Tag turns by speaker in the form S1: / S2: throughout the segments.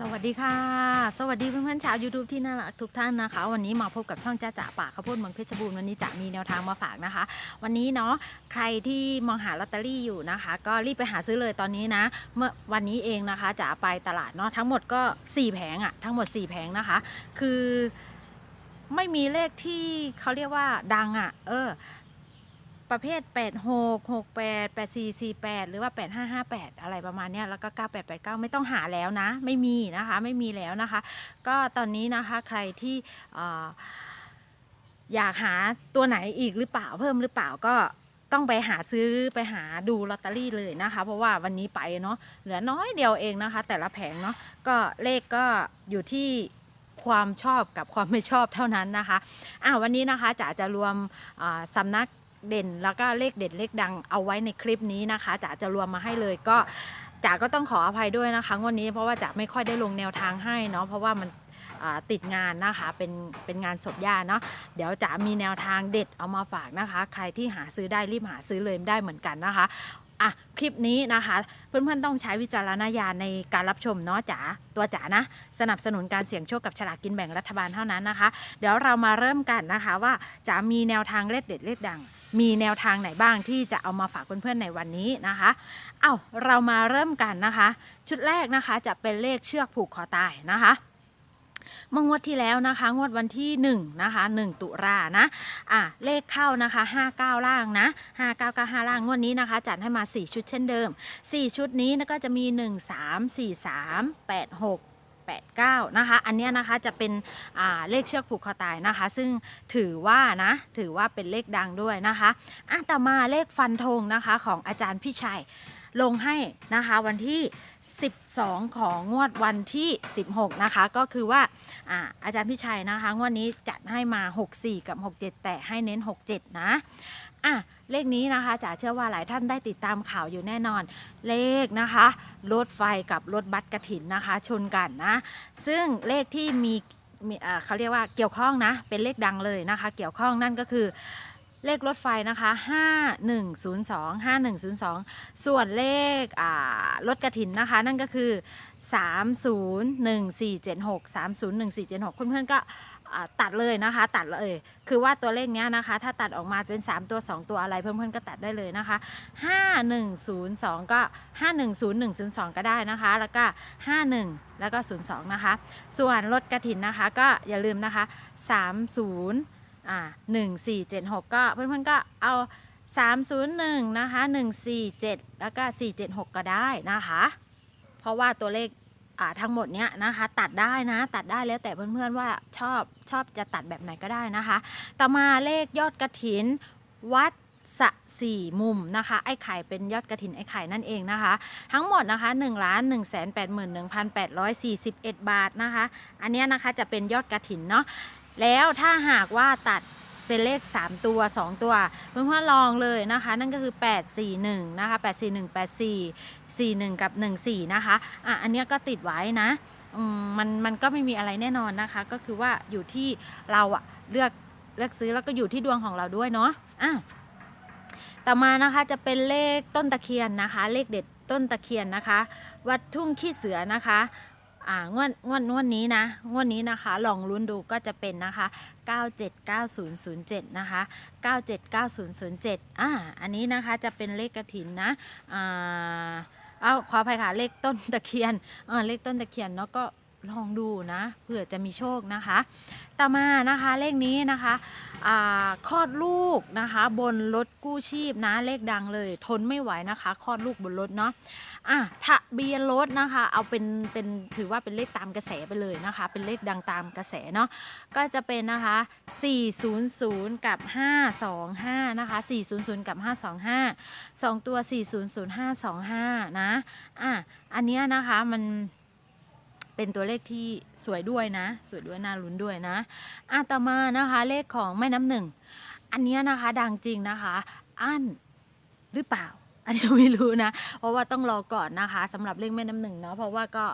S1: สวัสดีค่ะ สวัสดีเพื่อนๆชาว YouTube ที่น่ารักทุกท่านนะคะ วันนี้มาพบกับช่องจ้าจ๋าป่าข้าวโพดเมืองเพชรบูรณ์วันนี้จะมีแนวทางมาฝากนะคะ วันนี้เนาะใครที่มองหาลอตเตอรี่อยู่นะคะ ก็รีบไปหาซื้อเลยตอนนี้นะ เมื่อวันนี้เองนะคะจ๋าไปตลาดเนาะทั้งหมดก็ 4 แผงอะทั้งหมด 4 แผงนะคะ คือไม่มีเลขที่เขาเรียกว่าดังอะเออ ประเภท 8 6 6 8 8 4 4 8 หรือว่า 8 5 5 8 อะไรประมาณเนี้ยแล้วก็ 9 8 8 9 ไม่ต้องหาแล้วนะ ไม่มีนะคะ ไม่มีแล้วนะคะ ก็ตอนนี้นะคะใครที่อยากหาตัวไหนอีกหรือเปล่าเพิ่มหรือเปล่าก็ต้องไปหาซื้อไปหาดูลอตเตอรี่เลยนะคะ เพราะว่าวันนี้ไปเนาะเหลือน้อยเดียวเองนะคะ แต่ละแผงเนาะก็เลขก็อยู่ที่ความชอบกับความไม่ชอบเท่านั้นนะคะอ่าวันนี้นะคะจ๋าจะรวมสำนัก เด่นแล้วก็เลขเด็ดเลขดังเอาไว้ในคลิปนี้นะคะจ๋าจะรวมมาให้เลยก็จ๋าก็ต้องขออภัยด้วยนะคะงวดนี้เพราะว่าจ๋าไม่ค่อยได้ลงแนวทางให้เนาะเพราะว่ามันติดงานนะคะเป็นเป็นงานศพย่าเนาะเดี๋ยวจ๋ามีแนวทางเด็ดเอามาฝากนะคะ ใครที่หาซื้อได้รีบหาซื้อเลยได้เหมือนกันนะคะ อะคลิปนี้นะคะ เพื่อนๆต้องใช้วิจารณญาณในการรับชมเนาะจ๋าตัวจ๋านะ สนับสนุนการเสี่ยงโชคกับฉลากกินแบ่งรัฐบาลเท่านั้นนะคะ เดี๋ยวเรามาเริ่มกันนะคะว่าจะมีแนวทางเลขเด็ดเลขดัง มีแนวทางไหนบ้างที่จะเอามาฝากเพื่อนๆในวันนี้นะคะเอ้าเรามาเริ่มกันนะคะ ชุดแรกนะคะจะเป็นเลขเชือกผูกคอตายนะคะ เมื่องวดที่แล้วนะคะ งวดวันที่1นะคะ1 ตุลานะอะเลขเข้านะคะ 59 ล่างนะ5995ล่างงวดนี้นะคะ จัดให้มา 4 ชุดเช่นเดิม 4 ชุดนี้ก็จะมี 1 3 4 3 8 6 89 นะคะ อันนี้นะคะจะเป็นเลขเชือกผูกคอตายนะคะ ซึ่งถือว่านะ ถือว่าเป็นเลขดังด้วยนะคะอะต่อมาเลขฟันธงนะคะของอาจารย์พี่ชัย ลงให้นะคะวันที่ 12 ของงวดวันที่ 16 นะคะ ก็คือว่าอาอาจารย์พี่ชัยนะคะ งวดนี้จัดให้มา 64 กับ 67 แต่ให้เน้น 67 นะอะเลขนี้นะคะจ๋าเชื่อว่าหลายท่านได้ติดตามข่าวอยู่แน่นอน เลขนะคะรถไฟกับรถบัสกระถินนะคะ ชนกันนะ ซึ่งเลขที่มีมีเขาเรียกว่าเกี่ยวข้องนะ เป็นเลขดังเลยนะคะ เกี่ยวข้องนั่นก็คือ เลขรถไฟนะคะ 5102 5102 ส่วนเลขอ่ารถกระถินนะคะ นั่นก็คือ 301476 301476 เพื่อนๆก็อ่าตัดเลยนะคะ ตัดเลยคือว่าตัวเลขเนี้ยนะคะ ถ้าตัดออกมาเป็น 3 ตัว 2 ตัวอะไรเพื่อนๆก็ตัดได้เลยนะคะ 5102 ก็ 510102 ก็ได้นะคะ แล้วก็ 51 แล้วก็ 02 นะคะ ส่วนรถกระถินนะคะ ก็อย่าลืมนะคะ 30 อ่า1476ก็เพื่อนๆก็เอา301นะคะ147แล้วก็476ก็ได้นะคะ เพราะว่าตัวเลขอ่าทั้งหมดเนี้ยนะคะ ตัดได้นะตัดได้แล้วแต่เพื่อนๆว่าชอบชอบจะตัดแบบไหนก็ได้นะคะ ต่อมาเลขยอดกระถินวัดสะสี่มุมนะคะ ไอ้ไข่เป็นยอดกระถินไอ้ไข่นั่นเองนะคะ ทั้งหมดนะคะ1 1 8 1 8 4 1 บาทนะคะ อันนี้นะคะจะเป็นยอดกระถินเนาะ แล้วถ้าหากว่าตัดเป็นเลข 3 ตัว 2 ตัวเพื่อนๆลองเลยนะคะ นั่นก็คือ 841 นะคะ 841 84 41 กับ 14 นะคะอะอันเนี้ยก็ติดไว้นะมมันมันก็ไม่มีอะไรแน่นอนนะคะ ก็คือว่าอยู่ที่เราอะเลือกเลือกซื้อแล้วก็อยู่ที่ดวงของเราด้วยเนาะอะต่อมานะคะจะเป็นเลขต้นตะเคียนนะคะ เลขเด็ดต้นตะเคียนนะคะ วัดทุ่งขี้เสือนะคะ อ่างวดงวดงวดนี้นะงวดนี้นะคะ ลองลุ้นดูก็จะเป็นนะคะ 979007 นะคะ 979007 อ่า อันนี้นะคะจะเป็นเลขกระถินนะ อ่า เอาขออภัยค่ะ เลขต้นตะเคียน เออเลขต้นตะเคียนเนาะก็ ลองดูนะเผื่อจะมีโชคนะคะ ต่อมานะคะเลขนี้นะคะคลอดลูกนะคะ บนรถกู้ชีพนะเลขดังเลย ทนไม่ไหวนะคะคลอดลูกบนรถเนาะอะทะเบียนรถนะคะ เอาเป็นเป็นถือว่าเป็นเลขตามกระแสไปเลยนะคะ เป็นเลขดังตามกระแสเนาะก็จะเป็นนะคะ 400 กับ 525 นะคะ 400 กับ 525 2 ตัว 4000525 นะอะอันเนี้ยนะคะมัน เป็นตัวเลขที่สวยด้วยนะ สวยด้วยน่าลุ้นด้วยนะอะต่อมานะคะเลขของแม่น้ำหนึ่ง อันนี้นะคะดังจริงนะคะ อั้นหรือเปล่า อันนี้ไม่รู้นะ เพราะว่าต้องรอก่อนนะคะสำหรับเลขแม่น้ำหนึ่งเนาะเพราะว่าก็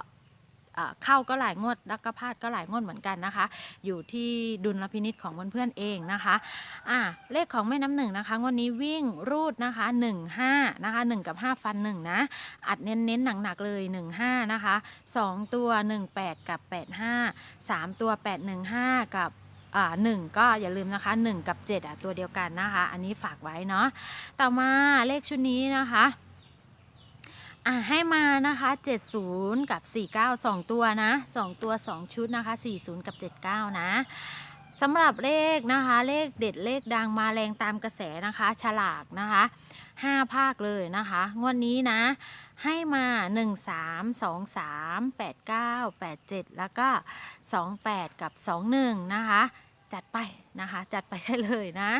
S1: เข้าก็หลายงวดแล้วก็พลาดก็หลายงวดเหมือนกันนะคะ อยู่ที่ดุลพินิษของเพื่อนๆเองนะคะอ่าเลขของแม่น้ำหนึ่งนะคะงวดนี้วิ่งรูดนะคะ 1 5นะคะ1 กับ 5 ฟัน 1 นะ อัดเน้นๆหนักๆเลย 1 5 นะคะ 2 ตัว 1 8 กับ 8 5 3 ตัว 8 1 5 กับอ่าหนึ่งก็อย่าลืมนะคะ 1 กับ7อะตัวเดียวกันนะคะ อันนี้ฝากไว้เนาะต่อมาเลขชุดนี้นะคะ อะให้มานะคะ 70 กับ 49 2 ตัวนะ 2 ตัว 2 ชุดนะคะ 40 กับ 79 นะสำหรับเลขนะคะ เลขเด็ดเลขดังมาแรงตามกระแสนะคะ ฉลากนะคะ 5 ภาคเลยนะคะ งวดนี้นะ ให้มา 1 3 2 3 8 9 8 7 แล้วก็ 28 กับ 21 นะคะ จัดไปนะคะ จัดไปได้เลยนะ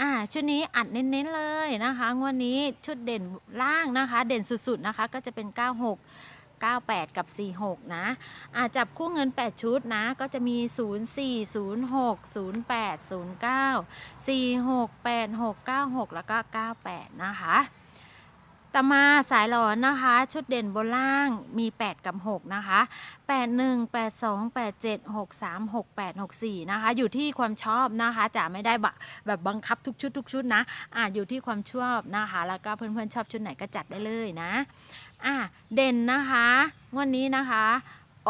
S1: อ่าชุดนี้อัดเน้นๆเลยนะคะงวดนี้ชุดเด่นล่างนะคะ เด่นสุดๆนะคะก็จะเป็น 96 98 กับ 46 นะอาจับคู่เงิน 8 ชุดนะ ก็จะมี 04 06 08 09 46 86 96 แล้วก็ 98 นะคะ ต่อมาสายหลอนนะคะ ชุดเด่นบนล่างมี 8 กับ 6 นะคะ 81 82 87 63 68 64 นะคะ อยู่ที่ความชอบนะคะจะไม่ได้บะแบบบังคับทุกชุดทุกชุดนะอ่าอยู่ที่ความชอบนะคะ แล้วก็เพื่อนๆชอบชุดไหนก็จัดได้เลยนะอ่าเด่นนะคะงวดนี้นะคะ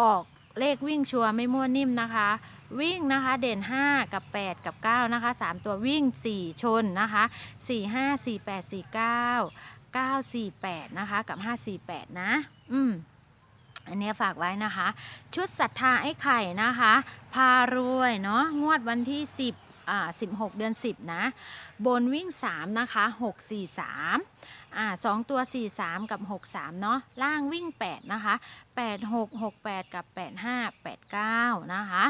S1: ออกเลขวิ่งชัวร์ไม่มั่วนิ่มนะคะ วิ่งนะคะเด่น 5 กับ 8 กับ 9 นะคะ 3 ตัววิ่ง 4 ชนนะคะ 4 5 4 8 4 9 9 4 8 นะคะ กับ 5 4 8 นะ อืม อันนี้ฝากไว้นะคะ ชุดศรัทธาไอ้ไข่นะคะ พารวยเนาะ งวดวันที่ 10อ่า16 เดือน 10 นะ บนวิ่ง 3 นะคะ 6 4 3อ่า2ตัว 4 3 กับ 6 3 เนาะล่างวิ่ง 8 นะคะ 8 6 6 8 กับ 8 5 8 9 นะคะ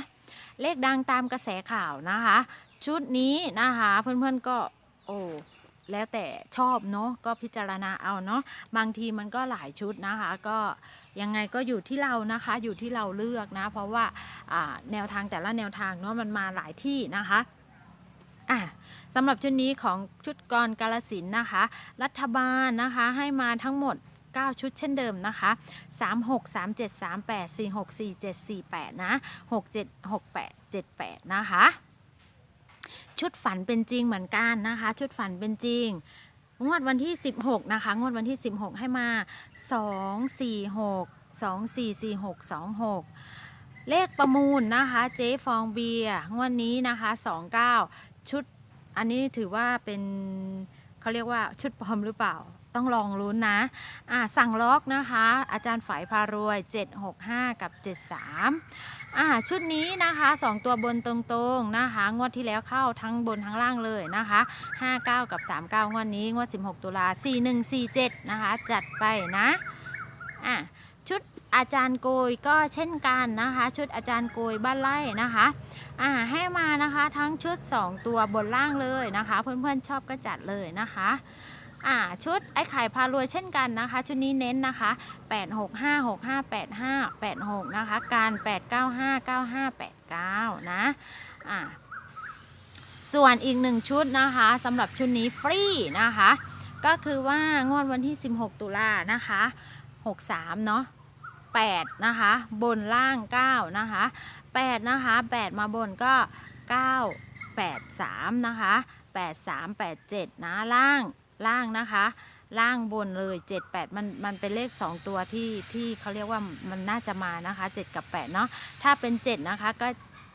S1: เลขดังตามกระแสข่าวนะคะ ชุดนี้นะคะ เพื่อนๆก็ โอ้ แล้วแต่ชอบเนาะก็พิจารณาเอาเนาะบางทีมันก็หลายชุดนะคะ ก็ยังไงก็อยู่ที่เรานะคะ อยู่ที่เราเลือกนะ เพราะว่าแนวทางแต่ละแนวทางเนาะมันมาหลายที่นะคะอะสำหรับชุดนี้ของชุดกรกาลสินนะคะ รัฐบาลนะคะให้มาทั้งหมด 9 ชุดเช่นเดิมนะคะ 36 37 38 46 47 48 นะ 67 68 78 นะคะ ชุดฝันเป็นจริงเหมือนกันนะคะ ชุดฝันเป็นจริง งวดวันที่ 16 นะคะ งวดวันที่ 16 ให้มา 2 4 6 2 4 4 6 2 6 เลขประมูลนะคะ เจ๊ฟองเบียร์งวดนี้นะคะ 29 ชุด อันนี้ถือว่าเป็นเขาเรียกว่าชุดปลอมหรือเปล่า ต้องลองลุ้นนะอ่าสั่งล็อกนะคะ อาจารย์ฝายพารวย 765 กับ 73อ่าชุดนี้นะคะ 2 ตัวบนตรงๆนะคะ งวดที่แล้วเข้าทั้งบนทั้งล่างเลยนะคะ 59 กับ 39 งวดนี้ งวด 16 ตุลา 4147 นะคะ จัดไปนะอะชุดอาจารย์โกยก็เช่นกันนะคะ ชุดอาจารย์โกยบ้านไร่นะคะอ่าให้มานะคะทั้งชุด 2 ตัวบนล่างเลยนะคะ เพื่อนๆชอบก็จัดเลยนะคะ อ่าชุดไอ้ไข่พารวยเช่นกันนะคะ ชุดนี้เน้นนะคะ 8 6 5 6 5 8 5 8 6 นะคะ การ 8 9 5 9 5 8 9 นะอ่าส่วนอีกหนึ่งชุดนะคะสำหรับชุดนี้ฟรีนะคะ ก็คือว่างวดวันที่ 16 ตุลานะคะ 63 เนาะ8นะคะ บนล่าง 9 นะคะ8นะคะ 8 มาบนก็ 9 8 3 นะคะ 8 3 8 7 นะล่าง ล่างนะคะ ล่างบนเลย 7 8 มันมันเป็นเลข 2 ตัวที่ที่เขาเรียกว่ามันน่าจะมานะคะ 7 กับ 8 เนาะถ้าเป็น 7 นะคะก็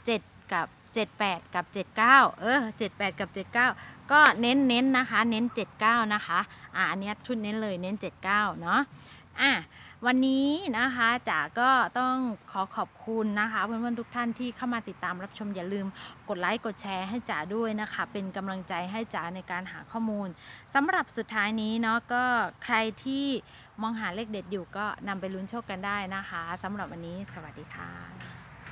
S1: 7 กับ 78 กับ 79 เออ 78 กับ 79 ก็เน้นเน้นนะคะ เน้น 79 นะคะ อ่าอันนี้ชุดเน้นเลยเน้น 79 เนาะ อะวันนี้นะคะจ๋าก็ต้องขอขอบคุณนะคะ เพื่อนๆทุกท่านที่เข้ามาติดตามรับชมอย่าลืมกดไลค์กดแชร์ให้จ๋าด้วยนะคะ เป็นกำลังใจให้จ๋าในการหาข้อมูลสำหรับสุดท้ายนี้เนาะก็ใครที่มองหาเลขเด็ดอยู่ก็นำไปลุ้นโชคกันได้นะคะสำหรับวันนี้ สวัสดีค่ะ